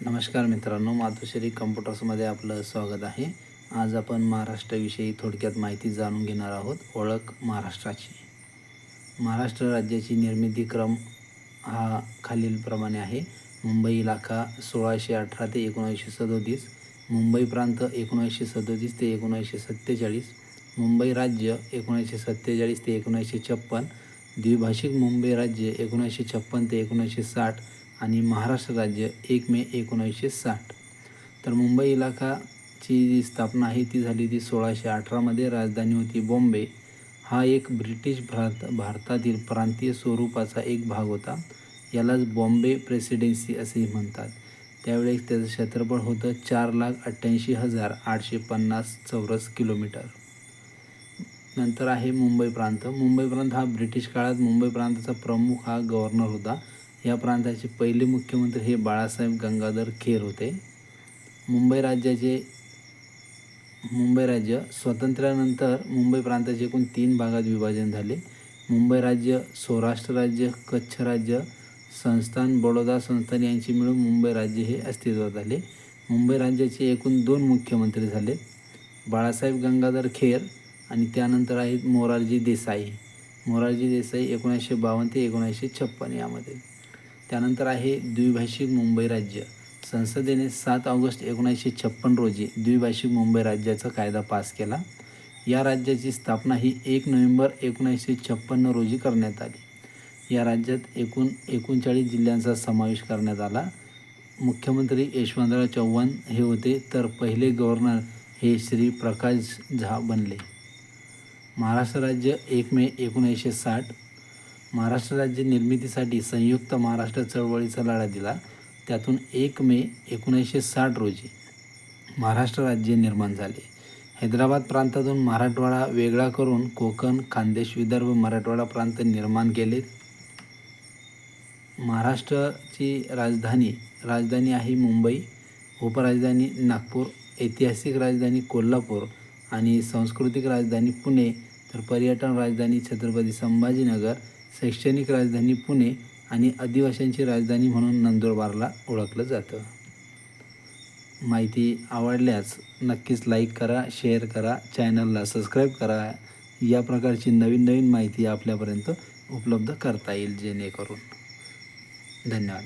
नमस्कार मित्रांनो मातोश्री कम्प्युटर्समध्ये आपलं स्वागत आहे. आज आपण महाराष्ट्राविषयी थोडक्यात माहिती जाणून घेणार आहोत. ओळख महाराष्ट्राची. महाराष्ट्र राज्याची निर्मिती क्रम हा खालीलप्रमाणे आहे. मुंबई इलाखा सोळाशे अठरा ते एकोणीसशे सदोतीस मुंबई प्रांत एकोणीसशे सदोतीस ते एकोणीसशे सत्तेचाळीस मुंबई राज्य एकोणीसशे सत्तेचाळीस ते एकोणीसशे छप्पन द्विभाषिक मुंबई राज्य एकोणीसशे छप्पन ते एकोणीसशे साठ आणि महाराष्ट्र राज्य एक मे एकोणीसशे साठ. तर मुंबई इलाकाची जी स्थापना आहे ती झाली ती सोळाशे अठरामध्ये राजधानी होती बॉम्बे. हा एक ब्रिटिश भारत भारतातील प्रांतीय स्वरूपाचा एक भाग होता. यालाच बॉम्बे प्रेसिडेन्सी असेही म्हणतात. त्यावेळेस त्याचं क्षेत्रफळ होतं चार लाख अठ्ठ्याऐंशी हजार आठशे पन्नास चौरस किलोमीटर. नंतर आहे मुंबई प्रांत. मुंबई प्रांत हा ब्रिटिश काळात मुंबई प्रांताचा प्रमुख हा गव्हर्नर होता. या प्रांताचे पहिले मुख्यमंत्री हे बाळासाहेब गंगाधर खेर होते. मुंबई राज्याचे मुंबई राज्य स्वातंत्र्यानंतर मुंबई प्रांताचे एकूण तीन भागात विभाजन झाले. मुंबई राज्य सौराष्ट्र राज्य कच्छ राज्य संस्थान बडोदा संस्थान यांची मिळून मुंबई राज्य हे अस्तित्वात आले. मुंबई राज्याचे एकूण दोन मुख्यमंत्री झाले. बाळासाहेब गंगाधर खेर आणि त्यानंतर आहेत मोरारजी देसाई. मोरारजी देसाई एकोणीसशे बावन्न ते एकोणीसशे छप्पन यामध्ये. त्यानंतर आहे द्विभाषिक मुंबई राज्य. संसदेने सात ऑगस्ट एकोणीसशे छप्पन रोजी द्विभाषिक मुंबई राज्याचा कायदा पास केला. या राज्याची स्थापना ही एक नोव्हेंबर एकोणीसशे छप्पन्न रोजी करण्यात आली. या राज्यात एकूण एकोणचाळीस जिल्ह्यांचा समावेश करण्यात आला. मुख्यमंत्री यशवंतराव चव्हाण हे होते तर पहिले गव्हर्नर हे श्री प्रकाश झा बनले. महाराष्ट्र राज्य एक मे एकोणीसशे साठ महाराष्ट्र राज्य निर्मितीसाठी संयुक्त महाराष्ट्र चळवळीचा लढा दिला. त्यातून एक मे एकोणीसशे साठ रोजी महाराष्ट्र राज्य निर्माण झाले. हैदराबाद प्रांतातून मराठवाडा वेगळा करून कोकण खानदेश विदर्भ मराठवाडा प्रांत निर्माण केले. महाराष्ट्राची राजधानी राजधानी आहे मुंबई उपराजधानी नागपूर ऐतिहासिक राजधानी कोल्हापूर आणि सांस्कृतिक राजधानी पुणे तर पर्यटन राजधानी छत्रपती संभाजीनगर शैक्षणिक राजधानी पुणे आणि आदिवासींची राजधानी म्हणून नंदुरबारला ओळखलं जातं. माहिती आवडल्यास नक्कीच लाईक करा शेअर करा चॅनलला सबस्क्राईब करा. या प्रकारची नवीन नवीन माहिती आपल्यापर्यंत उपलब्ध करता येईल जेणेकरून. धन्यवाद.